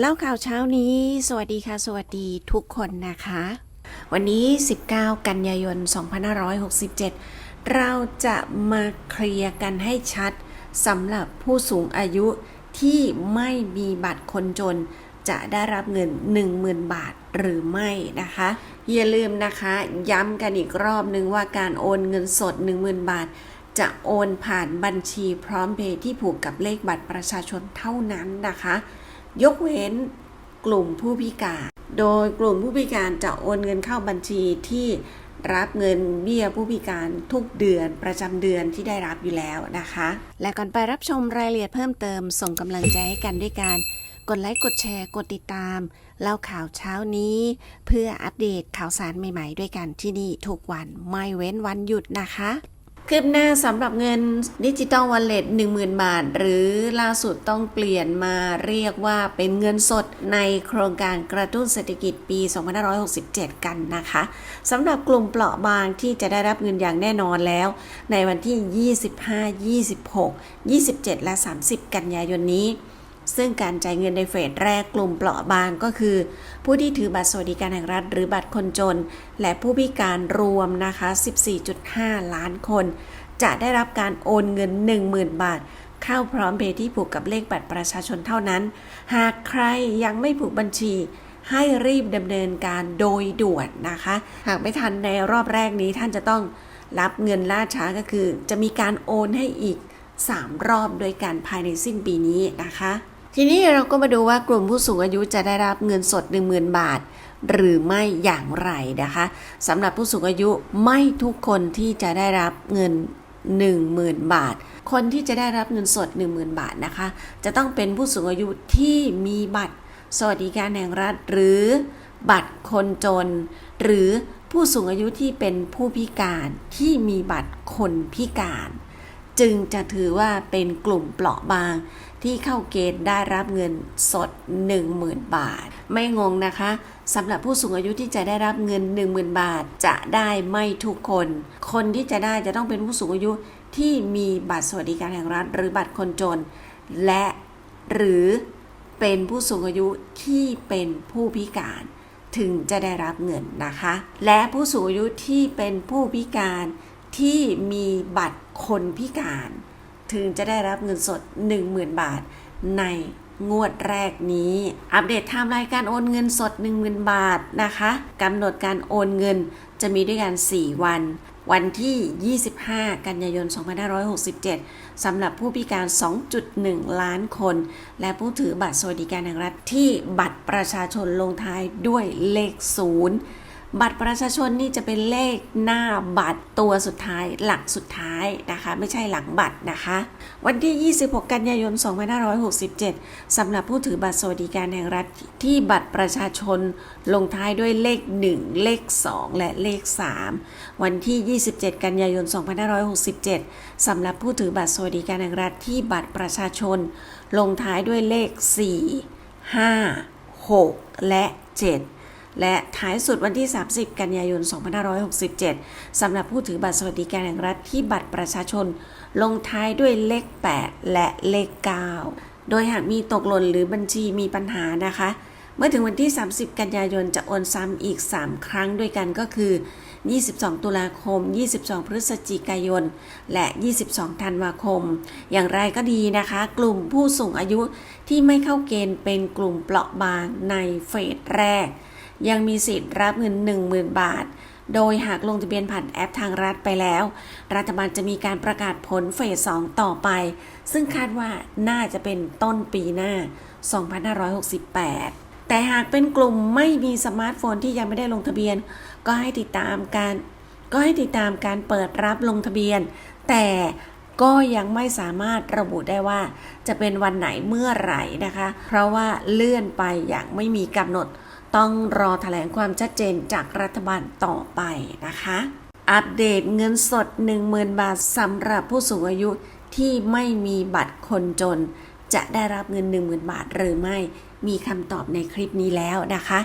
เล่าข่าวเช้านี้ สวัสดีค่ะ สวัสดีทุกคนนะคะ วันนี้ 19 กันยายน 2567 เราจะมาเคลียร์กันให้ชัดสำหรับผู้สูงอายุที่ไม่มีบัตรคนจน จะได้รับเงิน 10,000 บาทหรือไม่นะคะ อย่าลืมนะคะ ย้ำกันอีกรอบนึงว่าการโอนเงินสด 10,000 บาทจะโอนผ่านบัญชีพร้อมเพย์ที่ผูกกับเลขบัตรประชาชนเท่านั้นนะคะ ยกเว้นกลุ่มผู้พิการ โดยกลุ่มผู้พิการจะโอนเงินเข้าบัญชีที่รับเงินเบี้ยผู้พิการทุกเดือนประจำเดือนที่ได้รับอยู่แล้วนะคะ และก่อนไปรับชมรายละเอียดเพิ่มเติมส่งกำลังใจให้กันด้วยการกดไลค์กดแชร์กดติดตาม เล่าข่าวเช้านี้ เพื่ออัปเดตข่าวสารใหม่ ๆ ด้วยกันที่นี่ทุกวันไม่เว้นวันหยุดนะคะ คืบหน้าสำหรับเงินดิจิตอลวอลเล็ต10,000 บาท หรือล่าสุดต้องเปลี่ยนมาเรียกว่าเป็นเงินสดในโครงการกระตุ้นเศรษฐกิจปี 2567 กันนะคะสำหรับกลุ่มเปราะบางที่จะได้รับเงินอย่างแน่นอนแล้ว ในวันที่ 25 26 27 และ 30 กันยายนนี้ ซึ่งการจ่ายเงินในเฟสแรกกลุ่มเปราะบางก็คือ ผู้ที่ถือบัตรสวัสดิการแห่งรัฐ หรือบัตรคนจน และผู้พิการรวมนะคะ 14.5 ล้านคน จะได้รับการโอนเงิน 10,000 บาท เข้าพร้อมเพย์ที่ผูกกับเลขบัตรประชาชนเท่านั้น หากใครยังไม่ผูกบัญชีให้รีบดำเนินการโดยด่วนนะคะ หากไม่ทันในรอบแรกนี้ท่านจะต้องรับเงินล่าช้าก็คือ จะมีการโอนให้อีก 3 รอบโดยการภายในสิ้นปีนี้นะคะ ทีนี้เราก็มาดูว่ากลุ่มผู้สูงอายุจะได้รับเงินสด 10,000 บาท หรือไม่อย่างไรนะคะสำหรับผู้สูงอายุไม่ทุกคนที่จะได้รับเงิน 10,000 บาท คนที่จะได้รับเงินสด 10,000 บาทนะคะ จะต้องเป็นผู้สูงอายุที่มีบัตร สวัสดิการแห่งรัฐ หรือบัตรคนจน หรือผู้สูงอายุที่เป็นผู้พิการที่มีบัตรคนพิการ จึงจะถือว่าเป็นกลุ่มเปราะบาง ที่เข้าเกณฑ์ได้รับเงินสด 10,000 บาท ไม่งงนะคะสำหรับผู้สูงอายุที่จะได้รับเงิน 10,000 บาทจะได้ไม่ทุกคน คนที่จะได้จะต้องเป็นผู้สูงอายุที่มีบัตรสวัสดิการแห่งรัฐ หรือบัตรคนจน และหรือเป็นผู้สูงอายุที่เป็นผู้พิการถึงจะได้รับเงินนะคะ และผู้สูงอายุที่เป็นผู้พิการ ที่มีบัตรคนพิการ ถึงจะได้รับเงินสด 10,000 บาท ในงวดแรกนี้ อัปเดตไทม์ไลน์การโอนเงินสด 10,000 บาทนะคะกำหนดการโอนเงินจะมีด้วยกัน 4 วัน วันที่ 25 กันยายน 2567 สำหรับผู้พิการ 2.1 ล้านคน และผู้ถือบัตรสวัสดิการแห่งรัฐที่บัตรประชาชนลงท้ายด้วยเลข 0 บัตรประชาชนนี่จะเป็นเลขหน้าบัตรตัวสุดท้ายหลักสุดท้ายนะคะ ไม่ใช่หลังบัตรนะคะ วันที่ 26 กันยายน 2567สำหรับผู้ถือบัตรสวัสดิการแห่งรัฐที่บัตรประชาชนลงท้ายด้วยเลข 1 เลข 2 และเลข 3 วันที่ 27 กันยายน 2567สำหรับผู้ถือบัตรสวัสดิการแห่งรัฐที่บัตรประชาชน ลงท้ายด้วยเลข 4 5 6 และ 7 และท้ายสุดวันที่ 30 กันยายน 2567 สำหรับผู้ถือบัตรสวัสดิการแห่งรัฐที่บัตรประชาชน ลงท้ายด้วยเลข 8 และเลข 9 โดยหากมีตกหล่นหรือบัญชีมีปัญหานะคะ เมื่อถึงวันที่ 30 กันยายนจะโอนซ้ำอีก 3 ครั้งด้วยกันก็คือ 22 ตุลาคม 22 พฤศจิกายน และ 22 ธันวาคม อย่างไรก็ดีนะคะ กลุ่มผู้สูงอายุที่ไม่เข้าเกณฑ์เป็นกลุ่มเปราะบางในเฟสแรก ยังมีสิทธิ์รับเงิน 10,000 บาท โดยหากลงทะเบียนผ่านแอปทางรัฐไปแล้ว รัฐบาลจะมีการประกาศผลเฟส 2 ต่อไป ซึ่งคาดว่าน่าจะเป็นต้นปีหน้า 2568แต่หากเป็นกลุ่มไม่มีสมาร์ทโฟนที่ยังไม่ได้ลงทะเบียน ก็ให้ติดตามการ ก็ให้ติดตามการเปิดรับลงทะเบียน แต่ก็ยังไม่สามารถระบุได้ว่า จะเป็นวันไหนเมื่อไหร่นะคะ เพราะว่าเลื่อนไปอย่างไม่มีกำหนด ต้องรอแถลงความชัดเจนจากรัฐบาลต่อไปนะคะ อัปเดตเงินสด 10,000 บาทสำหรับผู้สูงอายุที่ไม่มีบัตรคนจน จะได้รับเงิน 10,000 บาทหรือไม่มีคำตอบในคลิปนี้แล้วนะคะ